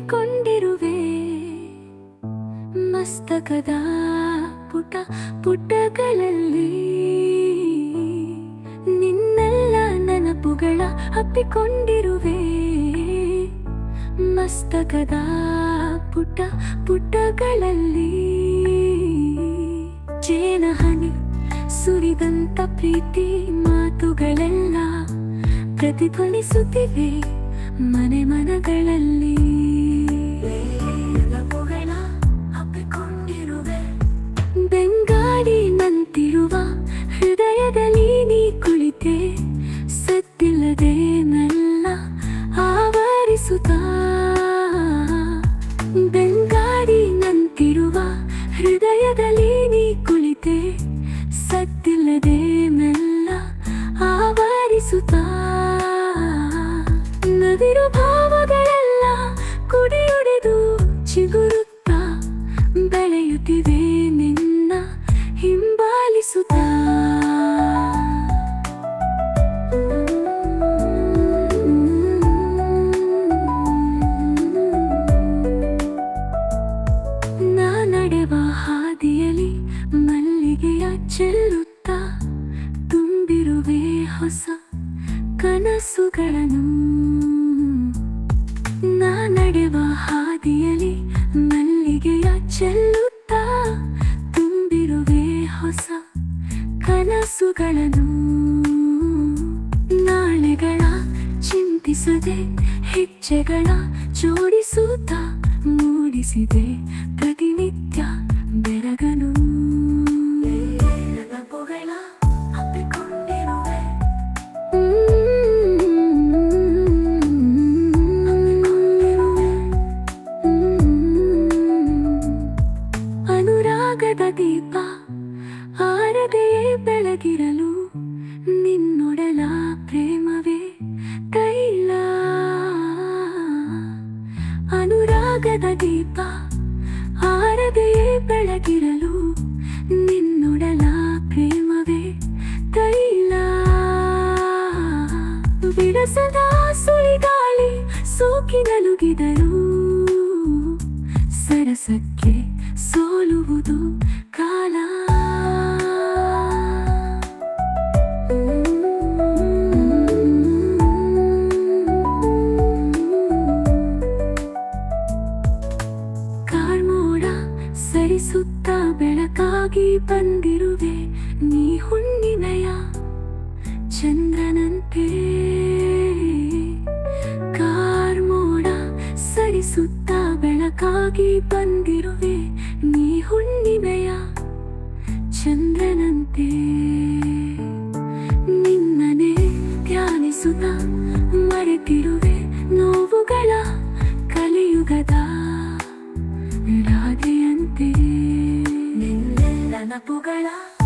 ಕೊಂಡಿರುವೆ ಮಸ್ತಕದ ಪುಟ ಪುಟಗಳಲ್ಲಿ ನಿನ್ನೆಲ್ಲ ನೆನಪುಗಳ ಅಪ್ಪಿಕೊಂಡಿರುವೆ ಮಸ್ತಕದ ಪುಟ ಪುಟಗಳಲ್ಲಿ ಜೇನಹನಿ ಸುರಿದಂತ ಪ್ರೀತಿ ಮಾತುಗಳೆಲ್ಲ ಪ್ರತಿಧ್ವನಿಸುತ್ತಿವೆ ಮನೆ ಮನಗಳಲ್ಲಿ. ನೆನಪುಗಳ ಹಬ್ಬಿಕೊಂಡಿರುವೆ. ಬೆಂಗಾಡಿ ನಂತಿರುವ ಹೃದಯದಲ್ಲಿ ನೀ ಕುಳಿತೆ. ಸದ್ದಿಲ್ಲದೆ ಮೆಲ್ಲ ಆವರಿಸುತ್ತ. ಬೆಂಗಾಡಿ ಹೃದಯದಲ್ಲಿ ನೀ ಕುಳಿತೆ. ಸದ್ದಿಲ್ಲದೆ ಮೆಲ್ಲ ಆವರಿಸುತ್ತ. ನದಿರು ಬೆಳೆಯುತ್ತಿವೆ ನಿನ್ನ ಹಿಂಬಾಲಿಸುತ್ತ. ನಾ ನಡೆವ ಹಾದಿಯಲ್ಲಿ ಮಲ್ಲಿಗೆಯ ಚೆಲ್ಲುತ್ತ. ತುಂಬಿರುವೆ ಹೊಸ ಕನಸುಗಳನ್ನು. ನಾ ನಡೆವ ಹಾದಿಯಲಿ ಮಲ್ಲಿಗೆಯ ಚೆಲ್ಲುತ್ತ. ಕನಸುಗಳನ್ನು ನಾಳೆಗಳ ಚಿಂತಿಸದೆ ಹೆಜ್ಜೆಗಳ ಜೋಡಿಸುತ್ತ ಮೂಡಿಸಿದೆ ಪ್ರತಿನಿತ್ಯ ಬೆರಗನು ನೆನಪುಗಳ ಹಬ್ಬಿಕೊಂಡಿರುವೆ ಅನುರಾಗದ ದೀಪ ಅನುರಾಗದ ದೀಪ ಆರದೆಯೇ ಬೆಳಗಿರಲು ನಿನ್ನೊಡಲ ಪ್ರೇಮವೇ ತೈಲ. ಬಿಡಸದ ಸುಳಿಗಾಳಿ ಸೋಕಿ ನಲುಗಿದರು ಸರಸಕ್ಕೆ ಸೋಲುವುದು ಕಾಲ. ಸರಿಸುತ್ತ ಬೆಳಕಾಗಿ ಬಂದಿರುವೆ ನೀ ಹುಣ್ಣಿಮೆಯ ಚಂದ್ರನಂತೆ. ಕಾರ್ಮೋಡ ಸರಿಸುತ್ತ ಬೆಳಕಾಗಿ ಬಂದಿರುವೆ ನೀ ಹುಣ್ಣಿಮೆಯ ಚಂದ್ರನಂತೆ. ನಿನ್ನನೆ ಧ್ಯಾನಿಸುತ್ತ ರಾಧೆಯಂತೆ ನಿನ್ನೆ ನೆನಪುಗಳ